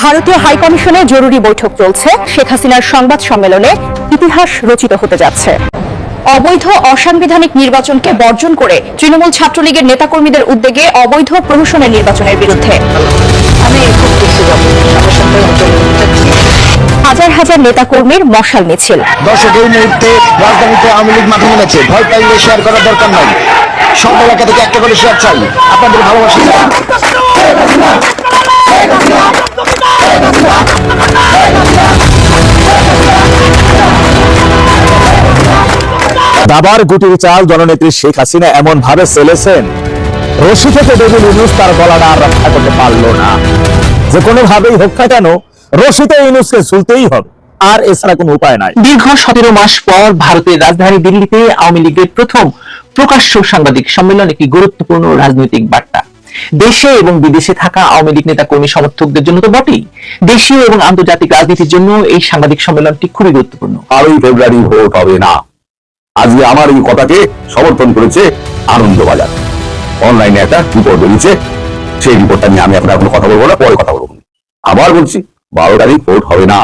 ভারতীয় হাইকমিশনে জরুরি বৈঠক চলছে শেখ হাসিনার সংবাদ সম্মেলনে ইতিহাস রচিত হতে যাচ্ছে অবৈধ অসাংবিধানিক নির্বাচনকে বর্জন করে তৃণমূল ছাত্রলীগের নেতাকর্মীদের উদ্যোগে অবৈধ প্রহসনের নির্বাচনের বিরুদ্ধে হাজার হাজার নেতাকর্মীর মশাল মিছিল দর্শক এই মুহূর্তে রাজধানীতে আওয়ামী লীগ মাঠে নেমেছে ভয় পাইলে শেয়ার করার দরকার নাই সব এলাকা থেকে একটা করে শেয়ার চাই আপনাদের ভালোবাসা। দাবার গুটির চাল জননেত্রী শেখ হাসিনা এমন ভাবে চলেছেন রশি থেকে ডেভিল ইউনুস তার গলাটা আর রক্ষা করতে পারল না। যে কোনো ভাবেই হোক না কেন, রশিতে ইউনুসকে ঝুলতেই হবে। আর এছাড়া কোনো উপায় নাই। দীর্ঘ সতেরো মাস পর ভারতের রাজধানী দিল্লিতে আওয়ামী লীগের প্রথম প্রকাশ্য সাংবাদিক সম্মেলন, একটি গুরুত্বপূর্ণ রাজনৈতিক বার্তা। দেশে এবং বিদেশে থাকা আওয়ামী লীগ নেতা কর্মী সমর্থকদের জন্য তো বটেই। দেশীয় এবং আন্তর্জাতিক রাজনীতির জন্য এই সাংবাদিক সম্মেলনটি খুবই গুরুত্বপূর্ণ। বারোই ফেব্রুয়ারি ভোট হবে না। আজকে আমার এই কথাকে সমর্থন করেছে আনন্দবাজার। অনলাইনে একটা রিপোর্ট বেরিয়েছে। সেই রিপোর্টটা নিয়ে আমি আপনার এখনও কথা বলব না, পরে কথা বলব। আবার বলছি, বারো তারিখ ভোট হবে না।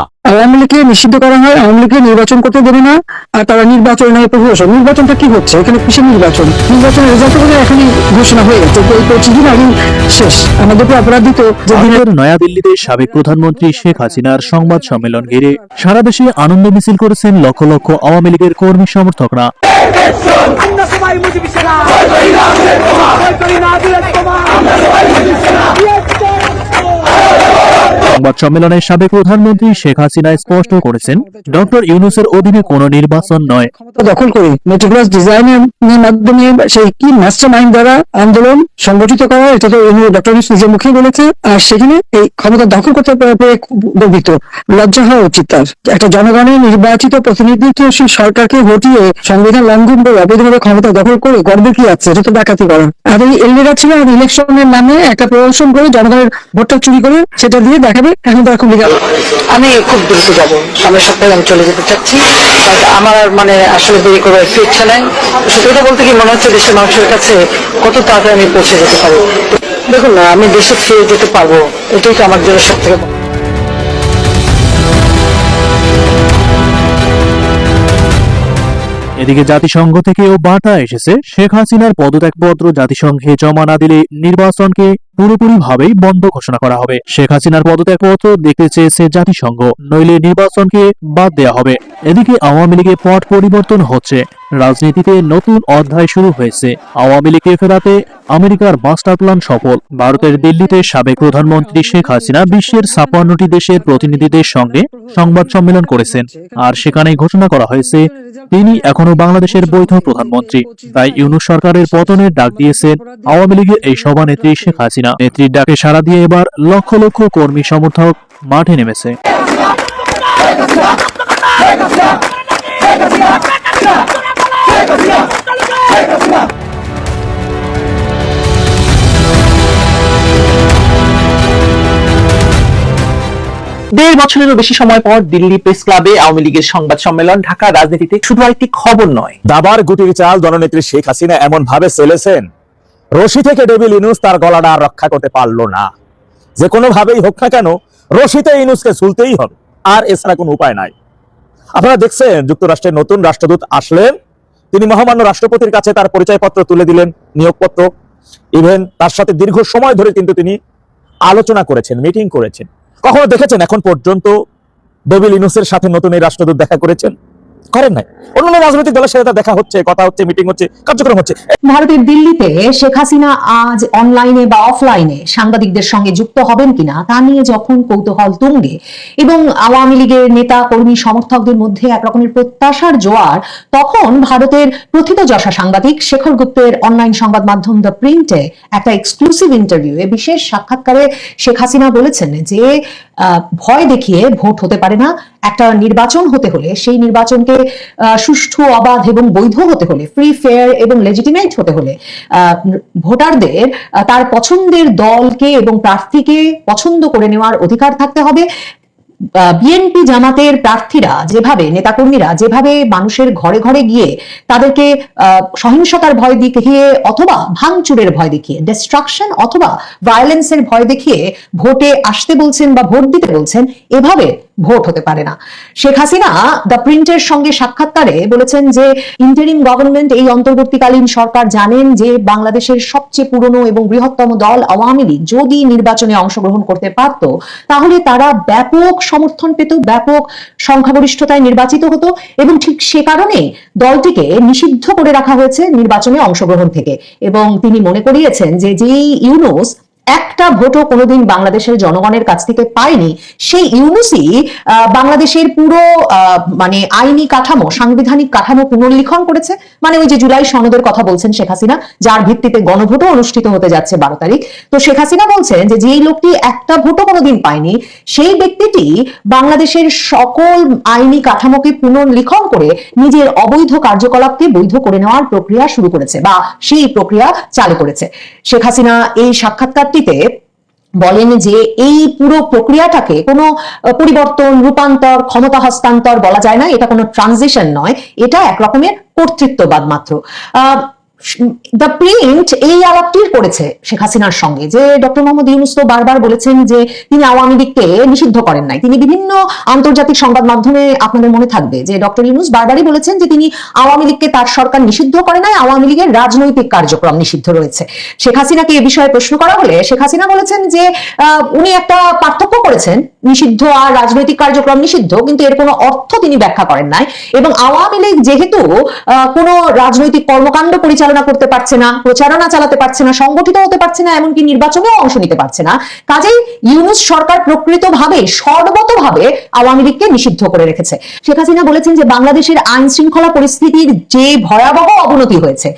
লীগকে নিষিদ্ধ করা হয় আওয়ামী লীগকে নির্বাচন করতে দেবে না আর তারা নির্বাচন নয় প্রহসন নির্বাচনটা কি হচ্ছে? এখানে কিসের নির্বাচন? নির্বাচনের রেজাল্ট বোধ এখনই ঘোষণা হয়ে গেছে তো এই পঁচিশ দিন আগেই শেষ আমাদেরকে অপরাধিত যে নয়াদিল্লিতে সাবেক প্রধানমন্ত্রী শেখ হাসিনার সংবাদ সম্মেলন ঘিরে সারা দেশে আনন্দ মিছিল করেছেন লক্ষ লক্ষ আওয়ামী লীগের কর্মী সমর্থকরা। সংবাদ সম্মেলনে সাবেক প্রধানমন্ত্রী শেখ হাসিনা স্পষ্ট করেছেন, ডক্টর ইউনুসের অধীনে কোনো নির্বাচন নয়। দখল করে মেট্রোক্লাস ডিজাইনের মাধ্যমে সেই কি মাস্টার মাইন্ড দ্বারা আন্দোলন সংগঠিত করা, এটা তো ডক্টর নিজের মুখে বলেছে, আর সেখানে এই ক্ষমতা দখল করতে পেরে খুব গর্বিত, লজ্জা হওয়া উচিত তার। একটা জনগণের নির্বাচিত প্রতিনিধিত্বশীল সরকারকে হটিয়ে সংবিধান লঙ্ঘন করে অবৈধভাবে ক্ষমতা দখল করে গর্বের কি আছে, এটা তো ডাকাতি করা। আর এই এলডিরা ছিল ইলেকশনের নামে একটা প্রদর্শন করে জনগণের ভোটটা চুরি করে সেটা দিয়ে দেখাবে এখন তারা খুব লিগাল আমি খুব দ্রুত যাব। সামনের সপ্তাহে আমি চলে যেতে চাচ্ছি। আমার মানে আসলে দেরি করার একটু ইচ্ছা নাই। সত্যি কথা বলতে কি মনে হচ্ছে দেশের মানুষের কাছে কত তাড়াতাড়ি আমি পৌঁছে যেতে পারি দেখুন না আমি দেশে ফিরে যেতে পারব। এটাই তো আমার জন্য সব থেকে এদিকে জাতিসংঘ থেকেও বার্তা এসেছে শেখ হাসিনার পদত্যাগপত্র জাতিসংঘে জমা না দিলে নির্বাচনকে পুরোপুরিভাবেই বন্ধ ঘোষণা করা হবে। শেখ হাসিনার পদত্যাগপত্র দেখতে চেয়েছে জাতিসংঘ। নইলে নির্বাচনকে বাদ দেওয়া হবে। এদিকে আওয়ামী লীগে পট পরিবর্তন হচ্ছে। রাজনীতিতে নতুন অধ্যায় শুরু হয়েছে। আওয়ামী লীগকে ফেরাতে আমেরিকার মাস্টার প্ল্যান সফল। ভারতের দিল্লিতে সাবেক প্রধানমন্ত্রী শেখ হাসিনা বিশ্বের ছাপ্পান্নটি দেশের প্রতিনিধিদের সঙ্গে সংবাদ সম্মেলন করেছেন। আর সেখানে ঘোষণা করা হয়েছে, তিনি এখনও বাংলাদেশের বৈধ প্রধানমন্ত্রী। তাই ইউনুস সরকারের পতনের ডাক দিয়েছেন আওয়ামী লীগের এই সভানেত্রী শেখ হাসিনা। নেত্রীর ডাকে সাড়া দিয়ে এবার লক্ষ লক্ষ কর্মী সমর্থক মাঠে নেমেছে। দেড় বছরেরও বেশি সময় পর দিল্লি প্রেস ক্লাবে আওয়ামী লীগের সংবাদ সম্মেলন ঢাকা রাজনীতিতে শুধু একটি খবর নয়। দাবার গুটির চাল জননেত্রী শেখ হাসিনা এমন ভাবে চলেছেন? রশি থেকে ডেভিল ইনুস তার গলাটা আর রক্ষা করতে পারল না। যে কোনো ভাবেই হোক না কেন, রশিতে ইনুসকে ঝুলতেই হবে, আর এছাড়া কোনো উপায় নাই। আপনারা দেখছেন, যুক্তরাষ্ট্রের নতুন রাষ্ট্রদূত আসলেন। তিনি মহামান্য রাষ্ট্রপতির কাছে তার পরিচয়পত্র তুলে দিলেন, নিয়োগপত্র। ইভেন তার সাথে দীর্ঘ সময় ধরে কিন্তু তিনি আলোচনা করেছেন, মিটিং করেছেন। কখনো দেখেছেন এখন পর্যন্ত ডেভিল ইনুসের সাথে নতুন এই রাষ্ট্রদূত দেখা করেছেন? করেন নাই। অন্যান্য রাজনৈতিক দলের সাথে দেখা হচ্ছে, কথা হচ্ছে মিটিং হচ্ছে, কার্যক্রম হচ্ছে। ভারতের দিল্লিতে শেখ হাসিনা আজ অনলাইনে বা অফলাইনে সাংবাদিকদের সঙ্গে যুক্ত হবেন কিনা তা নিয়ে যখন কৌতূহল তুঙ্গে এবং আওয়ামী লীগের নেতা, কর্মী, সমর্থকদের মধ্যে একরকমের প্রত্যাশার জোয়ার, তখন ভারতের প্রথিতযশা সাংবাদিক শেখর গুপ্তের অনলাইন সংবাদ মাধ্যম দ্য প্রিন্টে একটা এক্সক্লুসিভ ইন্টারভিউ এ বিশেষ সাক্ষাৎকারে শেখ হাসিনা বলেছেন যে ভয় দেখিয়ে ভোট হতে পারে না। একটা নির্বাচন হতে হলে, সেই নির্বাচনকে সুষ্ঠু, অবাধ এবং বৈধ হতে হলে ফ্রি ফেয়ার এবং লেজিটিমেট হতে হলে ভোটারদের তার পছন্দের দলকে এবং প্রার্থীকে পছন্দ করে নেওয়ার অধিকার থাকতে হবে। বিএনপি জামাতের প্রার্থীরা যেভাবে, নেতাকর্মীরা যেভাবে মানুষের ঘরে ঘরে গিয়ে তাদেরকে সহিংসতার ভয় দেখিয়ে অথবা ভাঙচুরের ভয় দেখিয়ে ডিস্ট্রাকশন অথবা ভায়োলেন্সের ভয় দেখিয়ে ভোটে আসতে বলছেন বা ভোট দিতে বলছেন, এভাবে ভোট হতে পারে না। শেখ হাসিনা দ্য প্রিন্টের সঙ্গে সাক্ষাৎকারে বলেছেন যে ইন্টারিম গভর্নমেন্ট এই অন্তর্বর্তীকালীন সরকার জানেন যে বাংলাদেশের সবচেয়ে পুরনো এবং বৃহত্তম দল আওয়ামী লীগ যদি নির্বাচনে অংশগ্রহণ করতে পারত, তাহলে তারা ব্যাপক সমর্থন পেত, ব্যাপক সংখ্যাগরিষ্ঠতায় নির্বাচিত হতো এবং ঠিক সে কারণে দলটিকে নিষিদ্ধ করে রাখা হয়েছে নির্বাচনে অংশগ্রহণ থেকে। এবং তিনি মনে করিয়েছেন যে যেই ইউনুস একটা ভোটও কোনোদিন বাংলাদেশের জনগণের কাছ থেকে পায়নি। সেই ইউনুসই আহ, বাংলাদেশের পুরো মানে আইনি কাঠামো সাংবিধানিক কাঠামো পুনর্লিখন করেছে। মানে ওই যে জুলাই সনদের কথা বলছেন শেখ হাসিনা যার ভিত্তিতে গণভোটও অনুষ্ঠিত হতে যাচ্ছে বারো তারিখ। তো শেখ হাসিনা বলছেন যে যেই লোকটি একটা ভোটও কোনোদিন পায়নি সেই ব্যক্তিটি বাংলাদেশের সকল আইনি কাঠামোকে পুনর্লিখন করে নিজের অবৈধ কার্যকলাপকে বৈধ করে নেওয়ার প্রক্রিয়া শুরু করেছে বা সেই প্রক্রিয়া চালু করেছে। শেখ হাসিনা এই সাক্ষাৎকারটিতে বলেন যে এই পুরো প্রক্রিয়াটাকে কোনো পরিবর্তন, রূপান্তর, ক্ষমতা হস্তান্তর বলা যায় না, এটা কোনো ট্রানজিশন নয়, এটা একরকমের কর্তৃত্ববাদ মাত্র। দ্য প্রিন্ট এই আলাপটি করেছে শেখ হাসিনার সঙ্গে? যে ডক্টর মোহাম্মদ ইউনুস তো বারবার বলেছেন যে তিনি আওয়ামী লীগকে নিষিদ্ধ করেন নাই। তিনি বিভিন্ন আন্তর্জাতিক সংবাদ মাধ্যমে আপনাদের মনে থাকবে যে ডক্টর ইউনুস বারবারই বলেছেন যে তিনি আওয়ামী লীগকে তার সরকার নিষিদ্ধ করে নাই, আওয়ামী লীগের রাজনৈতিক কার্যক্রম নিষিদ্ধ রয়েছে। শেখ হাসিনাকে এ বিষয়ে প্রশ্ন করা হলে শেখ হাসিনা বলেছেন যে উনি একটা পার্থক্য করেছেন নিষিদ্ধ আর রাজনৈতিক কার্যক্রম নিষিদ্ধ, কিন্তু এর কোনো অর্থ তিনি ব্যাখ্যা করেন নাই। এবং আওয়ামী লীগ যেহেতু কোনো রাজনৈতিক কর্মকাণ্ড পরিচালনা করতে পারছে না, প্রচারণা চালাতে পারছে না, সংগঠিত হতে পারছে না, এমনকি নির্বাচনেও অংশ নিতে পারছে না, কাজেই ইউনুস সরকার প্রকৃতভাবে, সর্বতভাবে আওয়ামী লীগকে নিষিদ্ধ করে রেখেছে। শেখ হাসিনা বলেছেন যে বাংলাদেশের আইন শৃঙ্খলা পরিস্থিতির যে ভয়াবহ অবনতি হয়েছে